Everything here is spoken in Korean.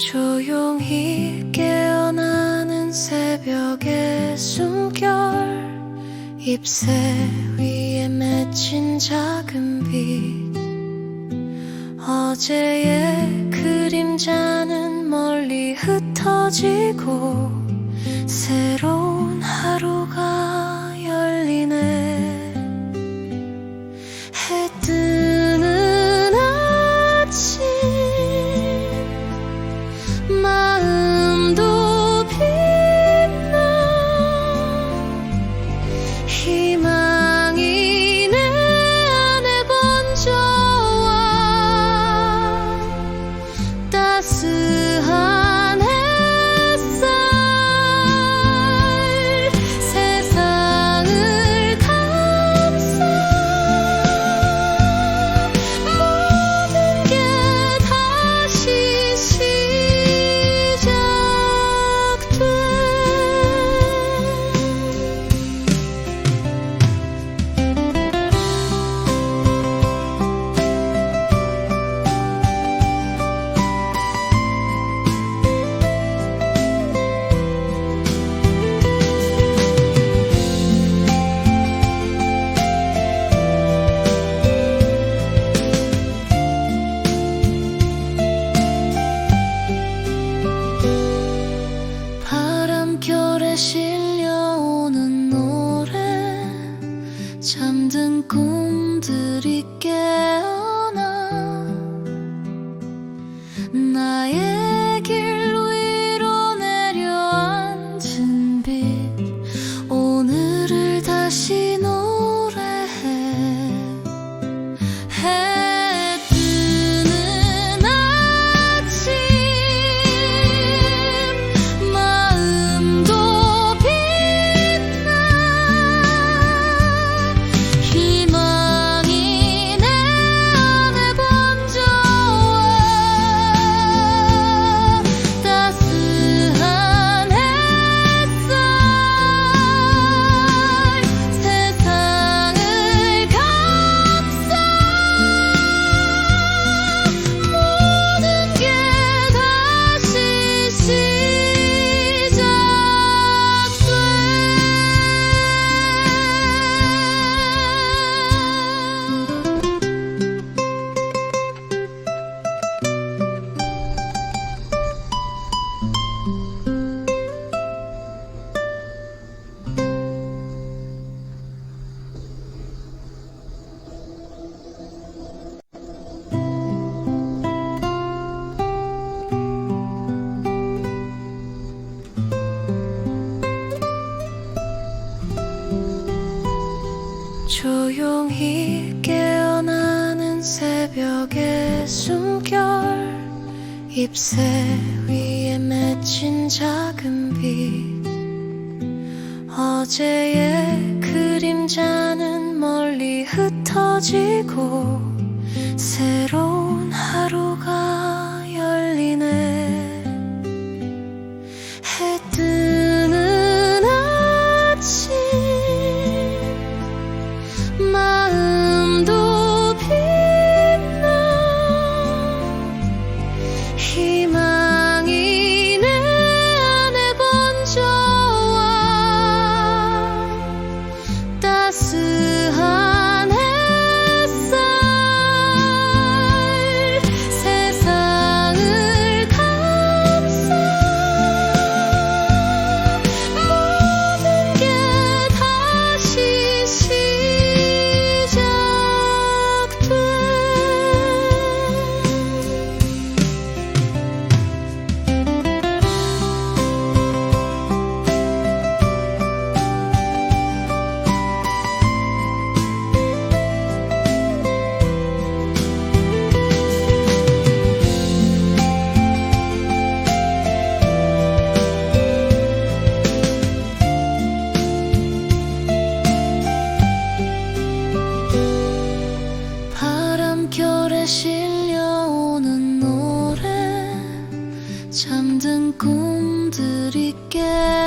조용히 깨어나는 새벽의 숨결 잎새 위에 맺힌 작은 빛. 어제의 그림자는 멀리 흩어지고 새로운 하루가 실려오는 노래 잠든 꿈 조용히 깨어나는 새벽의 숨결 잎새 위에 맺힌 작은 빛. 어제의 그림자는 멀리 흩어지고 새로운 He 잠든 꿈들이 깨